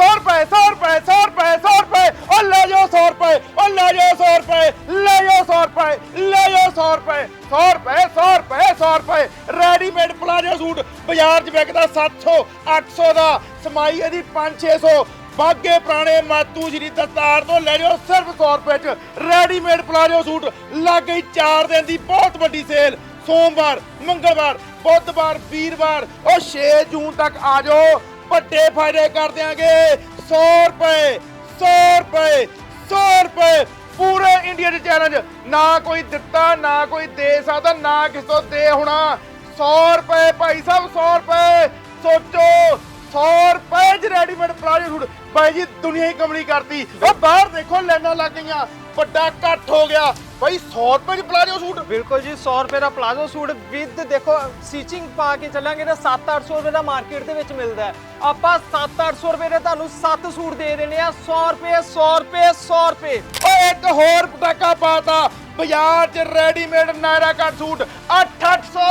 100 ਰੁਪਏ 100 ਰੁਪਏ 100 ਰੁਪਏ 100 ਰੁਪਏ ਉਹ ਲੈ ਜਾਓ 100 ਰੁਪਏ ਉਹ ਲੈ ਜਾਓ 100 ਰੁਪਏ ਲੈ ਜਾਓ 100 ਰੁਪਏ ਲੈ ਜਾਓ 100 ਰੁਪਏ 100 ਰੁਪਏ 100 ਰੁਪਏ 100 ਰੁਪਏ ਰੈਡੀਮੇਡ ਪਲਾਜੋ ਸੂਟ ਬਾਜ਼ਾਰ 'ਚ ਵਿਕਦਾ 700 800 ਦਾ ਸਮਾਈ ਇਹਦੀ 5 600 ਬਾਗੇ ਪੁਰਾਣੇ ਮਾਤੂ ਸ਼੍ਰੀ ਦਸਤਾਰ ਤੋਂ ਲੈ ਜਾਓ ਸਿਰਫ 100 ਰੁਪਏ 'ਚ ਰੈਡੀਮੇਡ ਪਲਾਜੋ ਸੂਟ ਲੱਗ ਗਈ 4 ਦਿਨ ਦੀ ਬਹੁਤ ਵੱਡੀ ਸੇਲ ਸੋਮਵਾਰ ਮੰਗਲਵਾਰ ਬੁੱਧਵਾਰ ਵੀਰਵਾਰ ਉਹ 6 ਜੂਨ ਤੱਕ ਆ ਜਾਓ ਵੱਡੇ ਫਾਇਦੇ ਕਰ ਦਿਆਂਗੇ। 100 ਰੁਪਏ 100 ਰੁਪਏ 100 ਰੁਪਏ। ਪੂਰੇ ਇੰਡੀਆ 'ਚ ਚੈਲੰਜ ਨਾ ਕੋਈ ਦਿੱਤਾ, ਨਾ ਕੋਈ ਦੇ ਸਕਦਾ, ਨਾ ਕਿਸੇ ਤੋਂ ਦੇ ਹੋਣਾ। 100 ਰੁਪਏ, ਭਾਈ ਸਾਹਿਬ 100 ਰੁਪਏ। ਸੋਚੋ 100 ਰੁਪਏ 'ਚ ਰੈਡੀਮੇਡ ਪਲਾਜੋ ਸੂਟ। ਭਾਈ ਜੀ, ਦੁਨੀਆ ਹੀ ਕਮਲੀ ਕਰਤੀ। ਉਹ ਬਾਹਰ ਦੇਖੋ, ਲਾਈਨਾਂ ਲੱਗ ਗਈਆਂ। ਵੱਡਾ ਘੱਟ ਹੋ ਗਿਆ। ਭਾਈ 100 ਰੁਪਏ 'ਚ ਪਲਾਜੋ ਸੂਟ। ਬਿਲਕੁਲ ਜੀ 100 ਰੁਪਏ ਦਾ ਪਲਾਜ਼ੋ ਸੂਟ ਵਿਦ ਦੇਖੋ ਸਟਿਚਿੰਗ ਪਾ ਕੇ ਚੱਲਾਂਗੇ ਤਾਂ 7-800 ਰੁਪਏ ਦਾ ਮਾਰਕੀਟ ਦੇ ਵਿੱਚ ਮਿਲਦਾ ਹੈ। ਆਪਾਂ 7-800 ਰੁਪਏ ਦੇ ਤੁਹਾਨੂੰ 7 ਸੂਟ ਦੇ ਦੇਣੇ ਆ 100 ਰੁਪਏ 100 ਰੁਪਏ 100 ਰੁਪਏ। ਓਏ ਇੱਕ ਹੋਰ ਪਟਾਕਾ ਪਾਤਾ ਬਾਜ਼ਾਰ 'ਚ ਰੈਡੀਮੇਡ ਨਾਇਰਾ ਕੱਟ ਸੂਟ 8800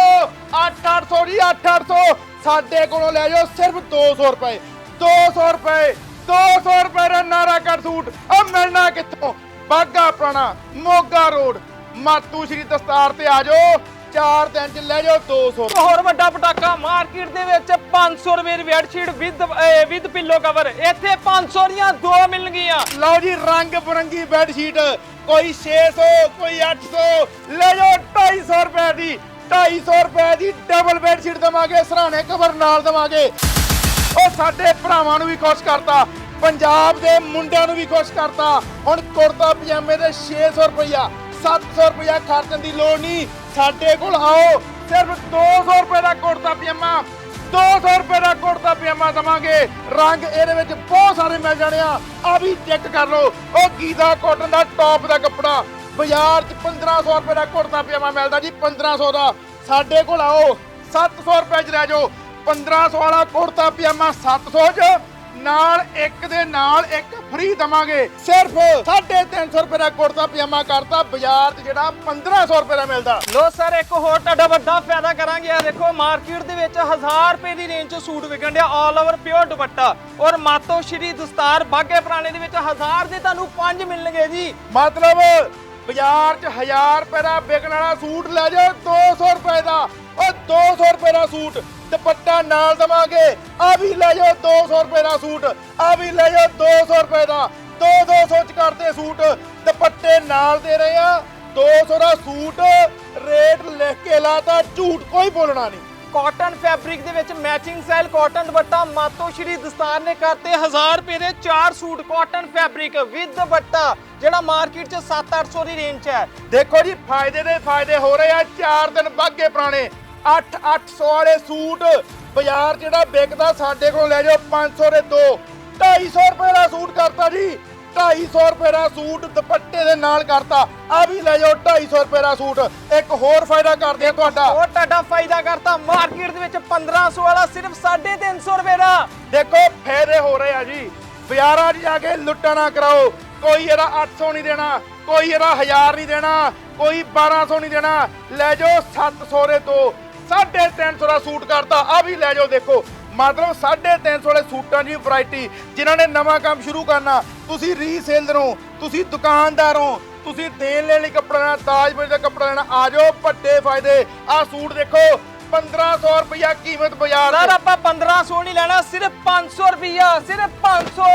8800 ਜੀ 8800 ਸਾਡੇ ਕੋਲੋਂ ਲੈ ਜਾਓ ਸਿਰਫ 200 ਰੁਪਏ 200 ਰੁਪਏ 200 ਰੁਪਏ ਦਾ ਨਾਇਰਾ ਕੱਟ ਸੂਟ। ਆ ਮਿਲਣਾ ਕਿੱਥੋਂ? ਬਾਗਾ ਪੁਰਾਣਾ ਮੋਗਾ ਰੋਡ। ਮਾਤੂ ਸ਼੍ਰੀ ਦਸਤਾਰ ਤੇ ਆ ਜਾਓ। 4 ਦਿਨ 'ਚ ਲੈ ਜਾਓ 200 ਇੱਕ ਹੋਰ ਵੱਡਾ ਪਟਾਕਾ ਮਾਰਕੀਟ ਦੇ ਵਿੱਚ 500 ਰੁਪਏ ਦੀ bedsheet with with pillow cover ਇੱਥੇ 500 ਦੀਆਂ ਦੋ ਮਿਲਣਗੀਆਂ। ਲਓ ਜੀ ਰੰਗ ਬਰੰਗੀ ਬੈੱਡ ਸ਼ੀਟ ਕੋਈ 600 ਕੋਈ 800 ਲੈ ਜਾਓ 250 ਰੁਪਏ ਦੀ। 250 ਰੁਪਏ ਦੀ ਡਬਲ ਬੈੱਡ ਸ਼ੀਟ ਦਵਾਂਗੇ ਸਰਾਣੇ ਕਵਰ ਨਾਲ ਦਵਾਂਗੇ। ਉਹ ਸਾਡੇ ਭਰਾਵਾਂ ਨੂੰ ਵੀ ਖੁਸ਼ ਕਰਤਾ। ਪੰਜਾਬ ਦੇ ਮੁੰਡਿਆਂ ਨੂੰ ਵੀ ਖੁਸ਼ ਕਰਤਾ। ਹੁਣ ਕੁੜਤਾ ਪਜਾਮੇ ਦੇ 600 ਰੁਪਇਆ 700 ਰੁਪਇਆ ਖਰਚਣ ਦੀ ਲੋੜ ਨਹੀਂ। ਸਾਡੇ ਕੋਲ ਆਓ, ਸਿਰਫ 200 ਰੁਪਏ ਦਾ ਕੁੜਤਾ ਪਜਾਮਾ 200 ਰੁਪਏ ਦਾ ਕੁੜਤਾ ਪਜਾਮਾ ਦਵਾਂਗੇ। ਰੰਗ ਇਹਦੇ ਵਿੱਚ ਬਹੁਤ ਸਾਰੇ ਮਿਲ ਜਾਣੇ ਆ। ਆ ਵੀ ਚੈੱਕ ਕਰ ਲਓ, ਉਹ ਗੀਦਾ ਕਾਟਨ ਦਾ ਟੌਪ ਦਾ ਕੱਪੜਾ। ਬਾਜ਼ਾਰ 'ਚ 1500 ਰੁਪਏ ਦਾ ਕੁੜਤਾ ਪਜਾਮਾ ਮਿਲਦਾ ਜੀ 1500 ਦਾ। ਸਾਡੇ ਕੋਲ ਆਓ 700 ਰੁਪਏ 'ਚ ਲੈ ਜਾਓ। 1500 ਵਾਲਾ ਕੁੜਤਾ ਪਜਾਮਾ 700 'ਚ ਨਾਲ ਇੱਕ ਦੇ ਨਾਲ ਇੱਕ ਫ੍ਰੀ ਦਵਾਂਗੇ। ਸਿਰਫ 350 ਰੁਪਏ ਦਾ ਕੁੜਤਾ ਪਜਾਮਾ ਕਰਤਾ ਬਾਜ਼ਾਰ 'ਚ ਜਿਹੜਾ 1500 ਰੁਪਏ ਦਾ ਮਿਲਦਾ। ਲੋ ਸਰ ਇੱਕ ਹੋਰ ਤੁਹਾਡਾ ਵੱਡਾ ਫਾਇਦਾ ਕਰਾਂਗੇ। ਆ ਦੇਖੋ ਮਾਰਕੀਟ ਦੇ ਵਿੱਚ 1000 ਰੁਪਏ ਦੀ ਰੇਂਜ 'ਚ ਸੂਟ ਵਿਕਣ ਡਿਆ ਆਲ ਓਵਰ ਪਿਓਰ ਦੁਪੱਟਾ। ਔਰ ਮਾਤੋ ਸ਼੍ਰੀ ਦਸਤਾਰ ਬਾਗੇ ਪੁਰਾਣੇ ਦੇ ਵਿੱਚ 1000 ਦੇ ਤੁਹਾਨੂੰ 5 ਮਿਲਣਗੇ ਜੀ। ਮਤਲਬ ਬਾਜ਼ਾਰ 'ਚ 1000 ਰੁਪਏ ਦਾ ਵਿਕਣ ਵਾਲਾ ਸੂਟ ਲੈ ਜਾਓ 200 ਰੁਪਏ ਦਾ। ਉਹ 200 ਰੁਪਏ ਦਾ ਸੂਟ ਦੁਪੱਟਾ ਨਾਲ ਦਵਾਂਗੇ। ਆ ਵੀ ਲੈ ਜਾਓ 200 ਰੁਪਏ ਦਾ ਸੂਟ। ਆ ਵੀ ਲੈ ਜਾਓ 200 ਰੁਪਏ ਦਾ। 2 200 ਚ ਕਰਦੇ ਸੂਟ ਦੁਪੱਟੇ ਨਾਲ ਦੇ ਰਹੇ ਆ। 200 ਦਾ ਸੂਟ ਰੇਟ ਲਿਖ ਕੇ ਲਾਤਾ ਝੂਠ ਕੋਈ ਬੋਲਣਾ ਨਹੀਂ। ਕਾਟਨ ਫੈਬਰਿਕ ਦੇ ਵਿੱਚ ਮੈਚਿੰਗ ਸਟਾਈਲ ਕਾਟਨ ਦੁਪੱਟਾ ਮਾਤੋ ਸ਼੍ਰੀ ਦਸਤਾਰ ਨੇ ਕਰਤੇ 1000 ਰੁਪਏ ਦੇ 4 suit cotton fabric with dupatta ਜਿਹੜਾ ਮਾਰਕੀਟ 'ਚ 7-800 ਦੀ ਰੇਂਜ 'ਚ ਹੈ। ਦੇਖੋ ਜੀ ਫਾਇਦੇ ਦੇ ਫਾਇਦੇ ਹੋ ਰਹੇ ਆ 4 ਦਿਨ ਬਾਗੇ ਪੁਰਾਣੇ। 8-800 ਵਾਲੇ ਸੂਟ ਬਾਜ਼ਾਰ ਜਿਹੜਾ ਵਿਕਦਾ ਸਾਡੇ ਕੋਲ ਲੈ ਜਾਓ 500 ਦੇ ਦੋ। 250 ਰੁਪਏ ਦਾ ਸੂਟ ਕਰਤਾ ਜੀ। 250 ਰੁਪਏ ਦਾ ਸੂਟ ਦੁਪੱਟੇ ਦੇ ਨਾਲ ਕਰਤਾ। ਆ ਵੀ ਲੈ ਜਾਓ 250 ਰੁਪਏ ਦਾ ਸੂਟ। ਇੱਕ ਹੋਰ ਫਾਇਦਾ ਕਰਦੇ ਆ ਤੁਹਾਡਾ। ਉਹ ਤੁਹਾਡਾ ਫਾਇਦਾ ਕਰਤਾ। ਮਾਰਕੀਟ ਦੇ ਵਿੱਚ 1500 ਵਾਲਾ ਸਿਰਫ 350 ਰੁਪਏ ਦਾ। ਦੇਖੋ ਫਾਇਦੇ ਹੋ ਰਹੇ ਆ ਜੀ। ਬਾਜ਼ਾਰਾਂ 'ਚ ਜਾ ਕੇ ਲੁੱਟਾ ਨਾ ਕਰਾਓ। ਕੋਈ ਇਹਦਾ 800 ਨਹੀਂ ਦੇਣਾ ਕੋਈ ਇਹਦਾ 1000 ਨਹੀਂ ਦੇਣਾ ਕੋਈ 1200 ਨਹੀਂ ਦੇਣਾ। ਲੈ ਜਾਓ 700 ਦੇ ਦੋ। 350 ਦਾ ਸੂਟ ਕਰਤਾ ਆ ਵੀ ਲੈ ਜਾਓ ਦੇਖੋ। ਮਤਲਬ 350 ਵਾਲੇ ਸੂਟਾਂ ਦੀ ਵੈਰਾਈਟੀ ਜਿਨ੍ਹਾਂ ਨੇ ਨਵਾਂ ਕੰਮ ਸ਼ੁਰੂ ਕਰਨਾ ਤੁਸੀਂ ਰੀਸੇਲਰ ਹੋ ਤੁਸੀਂ ਦੁਕਾਨਦਾਰ ਹੋ ਤੁਸੀਂ ਦੇਣ ਲੈਣ ਲਈ ਕੱਪੜਾ ਲੈਣਾ ਤਾਜਪੁਰ ਦਾ ਕੱਪੜਾ ਲੈਣਾ ਆ ਜਾਓ ਵੱਡੇ ਫਾਇਦੇ। ਆ ਸੂਟ ਦੇਖੋ 1500 ਰੁਪਇਆ ਕੀਮਤ ਬਾਜ਼ਾਰ। ਸਰ ਆਪਾਂ 1500 ਨਹੀਂ ਲੈਣਾ ਸਿਰਫ 500 ਰੁਪਿਆ ਸਿਰਫ 500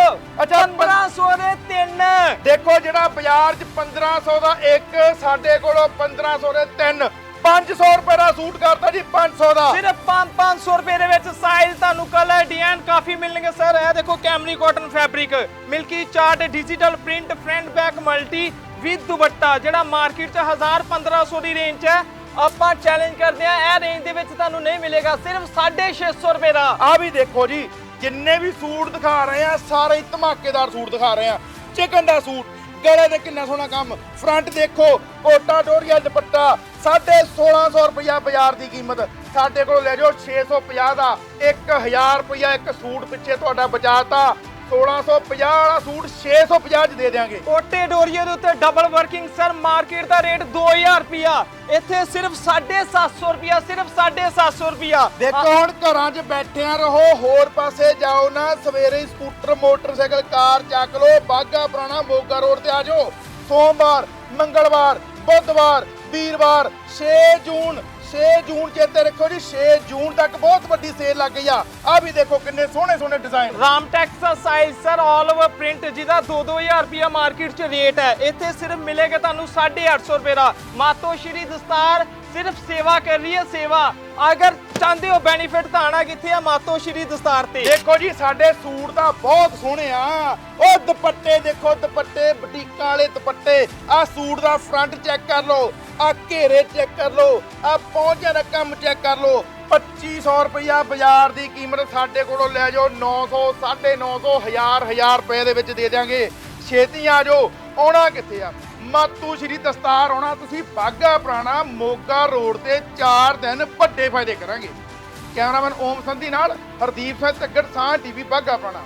ਅੱਛਾ, 1500 ਦੇ ਤਿੰਨ। ਦੇਖੋ ਜਿਹੜਾ ਬਾਜ਼ਾਰ 'ਚ 1500 ਦਾ ਇੱਕ ਸਾਡੇ ਕੋਲੋਂ 1500 ਦੇ ਤਿੰਨ। 500 ਰੁਪਏ ਦਾ ਸੂਟ ਕਰਤਾ ਜੀ 500 ਦਾ। ਸਿਰਫ 500 ਰੁਪਏ ਦੇ ਵਿੱਚ ਸਾਈਜ਼ ਤੁਹਾਨੂੰ ਕਲਰ ਡਿਜ਼ਾਈਨ ਕਾਫੀ ਮਿਲਣਗੇ ਸਰ ਇਹ ਦੇਖੋ Camry cotton fabric milky chart digital print front back multi with dupatta ਜਿਹੜਾ ਮਾਰਕੀਟ 'ਚ 1000 1500 ਦੀ ਰੇਂਜ 'ਚ ਹੈ। ਆਪਾਂ ਚੈਲੰਜ ਕਰਦੇ ਆ ਇਹ ਰੇਂਜ ਦੇ ਵਿੱਚ ਤੁਹਾਨੂੰ ਨਹੀਂ ਮਿਲੇਗਾ ਸਿਰਫ 650 ਰੁਪਏ ਦਾ। ਆ ਵੀ ਦੇਖੋ ਜੀ ਜਿੰਨੇ ਵੀ ਸੂਟ ਦਿਖਾ ਰਹੇ ਆ ਸਾਰੇ ਧਮਾਕੇਦਾਰ ਸੂਟ ਦਿਖਾ ਰਹੇ ਆ ਚਿਕਨ ਦਾ ਸੂਟ ਗਲੇ ਤੇ ਕਿੰਨਾ ਸੋਹਣਾ ਕੰਮ। ਫਰੰਟ ਦੇਖੋ, ਕੋਟਾ ਡੋਰੀਆ ਦੁਪੱਟਾ 1650 ਰੁਪਇਆ ਬਾਜ਼ਾਰ ਦੀ ਕੀਮਤ। ਸਾਡੇ ਕੋਲ ਲੈ ਜਾਓ 650 ਦਾ। 1000 ਰੁਪਇਆ ਇੱਕ ਸੂਟ ਪਿੱਛੇ ਤੁਹਾਡਾ ਬਚਾਤਾ 1650 ਵਾਲਾ ਸੂਟ 650 ਚ ਦੇ ਦਿਆਂਗੇ। ਓਟੇ ਡੋਰੀਏ ਦੇ ਉੱਤੇ ਡਬਲ ਵਰਕਿੰਗ ਸਰ ਮਾਰਕੀਟ ਦਾ ਰੇਟ 2000 ਰੁਪਿਆ ਇੱਥੇ ਸਿਰਫ 750 ਰੁਪਿਆ ਸਿਰਫ 750 ਰੁਪਿਆ ਦੇਖੋ ਹੁਣ ਘਰਾਂ 'ਚ ਬੈਠਿਆਂ ਰਹੋ ਹੋਰ ਪਾਸੇ ਜਾਓ ਨਾ ਸਵੇਰੇ ਹੀ ਸਕੂਟਰ ਮੋਟਰਸਾਈਕਲ ਕਾਰ ਚੱਕ ਲਓ ਬਾਗਾ ਪੁਰਾਣਾ ਮੋਗਾ ਰੋਡ ਤੇ ਆ ਜਾਓ। ਸੋਮਵਾਰ ਮੰਗਲਵਾਰ ਬੁੱਧਵਾਰ ਵੀਰਵਾਰ 6 ਜੂਨ 6 ਜੂਨ ਚੇਤੇ ਰੱਖੋ ਜੀ 6 ਜੂਨ ਤੱਕ ਬਹੁਤ ਵੱਡੀ ਸੇਲ ਲੱਗ ਗਈ ਆ। ਆ ਵੀ ਦੇਖੋ ਕਿੰਨੇ ਸੋਹਣੇ ਸੋਹਣੇ ਡਿਜ਼ਾਈਨ ਰਾਮਟੈਕਸ ਦਾ size sir all over print ਜਿਹਦਾ 2-2000 ਰੁਪਿਆ ਮਾਰਕੀਟ 'ਚ ਰੇਟ ਹੈ। ਇੱਥੇ ਸਿਰਫ ਮਿਲੇਗਾ ਤੁਹਾਨੂੰ 850 ਰੁਪਏ ਦਾ। ਮਾਤੋ ਸ਼੍ਰੀ ਦਸਤਾਰ ਸਿਰਫ ਸੇਵਾ ਕਰ ਰਹੀ ਹੈ ਸੇਵਾ। ਅਗਰ ਚਾਹੁੰਦੇ ਹੋ ਬੈਨੀਫਿਟ ਤਾਂ ਆਣਾ ਕਿੱਥੇ ਆ ਮਾਤੋ ਸ਼੍ਰੀ ਦਸਤਾਰ ਤੇ? ਦੇਖੋ ਜੀ ਸਾਡੇ ਸੂਟ ਤਾਂ ਬਹੁਤ ਸੋਹਣੇ ਆ। ਉਹ ਦੁਪੱਟੇ ਦੇਖੋ ਦੁਪੱਟੇ ਬੁਟੀਕਾਂ ਵਾਲੇ ਦੁਪੱਟੇ। ਆ ਸੂਟ ਦਾ ਫਰੰਟ ਚੈੱਕ ਕਰ ਲਓ। ਆ ਘੇਰੇ ਚੈੱਕ ਕਰ ਲਓ, ਆ ਪਹੁੰਚਿਆ ਦਾ ਕੰਮ ਚੈੱਕ ਕਰ ਲਓ। 2500 ਰੁਪਇਆ ਬਾਜ਼ਾਰ ਦੀ ਕੀਮਤ ਸਾਡੇ ਕੋਲੋਂ ਲੈ ਜਾਓ 900 950 1000 1000 ਰੁਪਏ ਦੇ ਵਿੱਚ ਦੇ ਦਿਆਂਗੇ। ਛੇਤੀ ਆ ਜਾਓ, ਆਉਣਾ ਕਿੱਥੇ ਆ? ਮਾਤੂ ਸ਼੍ਰੀ ਦਸਤਾਰ ਆਉਣਾ, ਤੁਸੀਂ ਬਾਗਾ ਪੁਰਾਣਾ ਮੋਗਾ ਰੋਡ ਤੇ 4 ਦਿਨ ਵੱਡੇ ਫਾਇਦੇ ਕਰਾਂਗੇ। ਕੈਮਰਾਮੈਨ ਓਮ ਸੰਧੀ ਨਾਲ ਹਰਦੀਪ ਸਿੰਘ ਤੱਗੜ ਸਾਹ ਟੀਵੀ ਬਾਗਾ ਪੁਰਾਣਾ।